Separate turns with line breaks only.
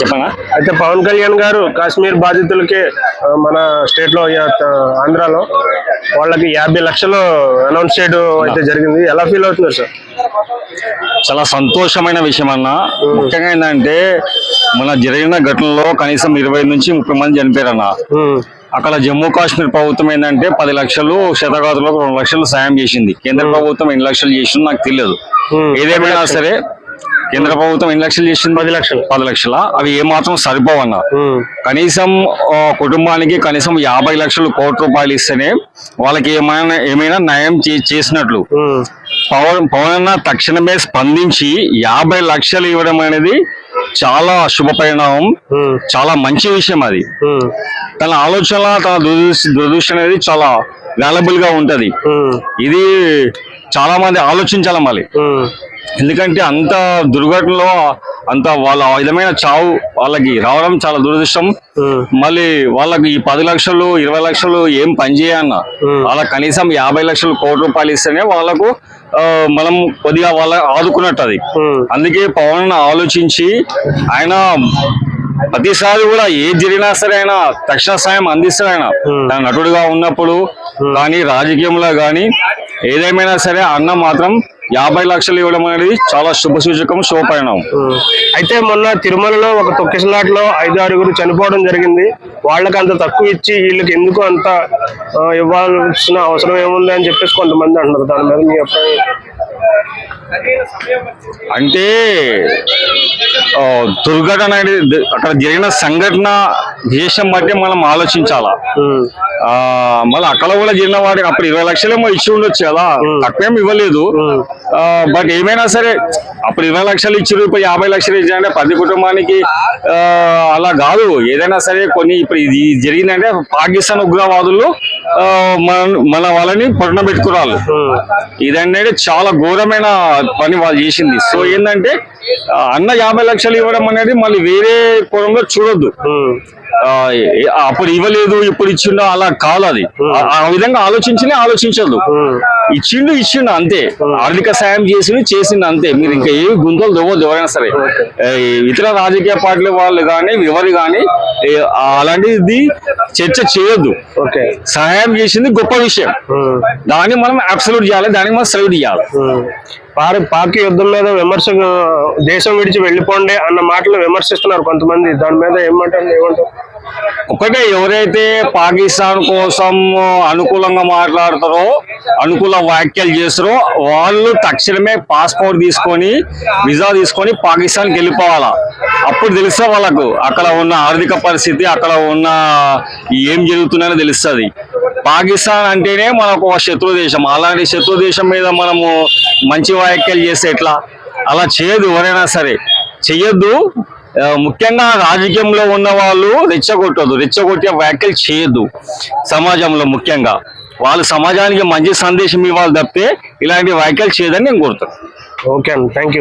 చెప్పనా?
అయితే పవన్ కళ్యాణ్ గారు కాశ్మీర్ బాధితులకి మన స్టేట్లో ఆంధ్రాలో వాళ్ళకి యాభై లక్షలు అనౌన్స్ చేయడం అయితే జరిగింది. ఎలా ఫీల్ అవుతున్నారు సార్
చాలా సంతోషమైన విషయం అన్న. ముఖ్యంగా ఏంటంటే మన జరిగిన ఘటనలో కనీసం ఇరవై నుంచి ముప్పై మంది చనిపోయారన్న. అక్కడ జమ్మూ కాశ్మీర్ ప్రభుత్వం ఏంటంటే పది లక్షలు శతగాతులకు రెండు లక్షలు సాయం చేసింది. కేంద్ర ప్రభుత్వం ఎన్ని లక్షలు చేసిందో నాకు తెలియదు. ఏదేమైనా సరే కేంద్ర ప్రభుత్వం ఎన్ని లక్షలు చేసింది?
పది లక్షలు.
పది లక్షల? అవి ఏమాత్రం సరిపోవన్న కనీసం కుటుంబానికి కనీసం యాభై లక్షలు కోటి రూపాయలు ఇస్తేనే వాళ్ళకి ఏమైనా ఏమైనా న్యాయం చేసినట్లు. పవన్ పవన్ అన్న తక్షణమే స్పందించి యాభై లక్షలు ఇవ్వడం అనేది చాలా శుభ పరిణామం. చాలా మంచి విషయం అది. తన ఆలోచన తన దురదృష్టి దురదృష్టి అనేది చాలా వాల్యుబుల్గా ఉంటది ఇది చాలా మంది ఆలోచించాలి మళ్ళీ. ఎందుకంటే అంత దుర్ఘటనలో అంత వాళ్ళ విధమైన చావు వాళ్ళకి రావడం చాలా దురదృష్టం. మళ్ళీ వాళ్ళకి ఈ పది లక్షలు ఇరవై లక్షలు ఏం పని చేయన్న.
Hmm.
వాళ్ళకి కనీసం యాభై లక్షలు కోటి రూపాయలు ఇస్తేనే వాళ్ళకు మనం కొద్దిగా వాళ్ళ ఆదుకున్నట్టు అది అందుకే పవన్ ఆలోచించి ఆయన ప్రతిసారి కూడా ఏది జరిగినా సరే ఆయన తక్షణ సాయం అందిస్తాడు ఆయన. తన నటుడుగా ఉన్నప్పుడు కానీ రాజకీయంలో కానీ ఏదేమైనా సరే అన్న మాత్రం యాభై లక్షలు ఇవ్వడం అనేది చాలా శుభ సూచకం శుభపరిణామం.
అయితే మొన్న తిరుమలలో ఒక తొక్కిసలాట్లో ఐదు ఆరుగురు చనిపోవడం జరిగింది. వాళ్ళకి అంత తక్కువ ఇచ్చి వీళ్ళకి ఎందుకు అంత ఇవ్వాల్సిన అవసరం ఏముంది అని చెప్పేసి కొంతమంది అంటున్నారు. దాని మీద మీ అభిప్రాయం
అంటే దుర్ఘటన అనేది అక్కడ జరిగిన సంఘటన దేశం బట్టి మనం ఆలోచించాలా? మళ్ళీ అక్కడ కూడా జరిగిన వాడికి అప్పుడు ఇరవై లక్షలేమో ఇచ్చి ఉండొచ్చు కదా? తక్కువేం ఇవ్వలేదు. బట్ ఏమైనా సరే అప్పుడు ఇరవై లక్షలు ఇచ్చారు ఇప్పుడు యాభై లక్షలు ఇచ్చారంటే ప్రతి కుటుంబానికి ఆ, అలా కాదు. ఏదైనా సరే కొన్ని ఇప్పుడు ఇది జరిగిందంటే పాకిస్తాన్ ఉగ్రవాదులు మన మన వాళ్ళని పొట్టన పెట్టుకురాలు. ఇదనేది చాలా ఘోరమైన పని వాళ్ళు చేసింది. సో ఏంటంటే అన్న యాభై లక్షలు ఇవ్వడం అనేది మళ్ళీ వేరే కోణంలో చూడొద్దు. అప్పుడు ఇవ్వలేదు ఇప్పుడు ఇచ్చిండు అలా కాదు అది. ఆ- విధంగా ఆలోచించలే ఆలోచించదు ఇచ్చిండు ఇచ్చిండు అంతే. ఆర్థిక సాయం చేసిండు చేసిండు అంతే. మీరు ఇంకా ఏ గుంతలు దొవ్వద్దు ఎవరైనా సరే. ఇతర రాజకీయ పార్టీల వాళ్ళు కానీ ఎవరు కానీ అలాంటిది చర్చ చేయొద్దు.
ఓకే.
సహాయం చేసింది గొప్ప విషయం. దాన్ని మనం అబ్సల్యూట్ చేయాలి దానికి మనం సెలవు.
పార్ పాక్ యుద్ధం మీద విమర్శ దేశం విడిచి వెళ్ళిపోండి అన్న మాటలు విమర్శిస్తున్నారు కొంతమంది. దాని మీద ఏమంటారు ఏమంటారు?
ఒకటే ఎవరైతే పాకిస్తాన్ కోసం అనుకూలంగా మాట్లాడతారో అనుకూల వ్యాఖ్యలు చేస్తారో వాళ్ళు తక్షణమే పాస్పోర్ట్ తీసుకొని వీసా తీసుకొని పాకిస్తాన్కి వెళ్ళిపోవాలా? అప్పుడు తెలుస్తా వాళ్ళకు అక్కడ ఉన్న ఆర్థిక పరిస్థితి అక్కడ ఉన్న ఏం జరుగుతుందని తెలుస్తుంది. పాకిస్తాన్ అంటేనే మనకు ఒక శత్రు దేశం. అలాంటి శత్రు దేశం మీద మనము మంచి వ్యాఖ్యలు చేస్తే ఎట్లా? అలా చేయదు ఎవరైనా సరే. చెయ్యొద్దు. ముఖ్యంగా రాజకీయంలో ఉన్న వాళ్ళు రెచ్చగొట్టదు రెచ్చగొట్టే వ్యాఖ్యలు చేయొద్దు. సమాజంలో ముఖ్యంగా. వాళ్ళు సమాజానికి మంచి సందేశం ఇవ్వాలి తప్పితే ఇలాంటి వ్యాఖ్యలు చేయదని నేను కోరుతాను
ఓకే అండి థ్యాంక్ యూ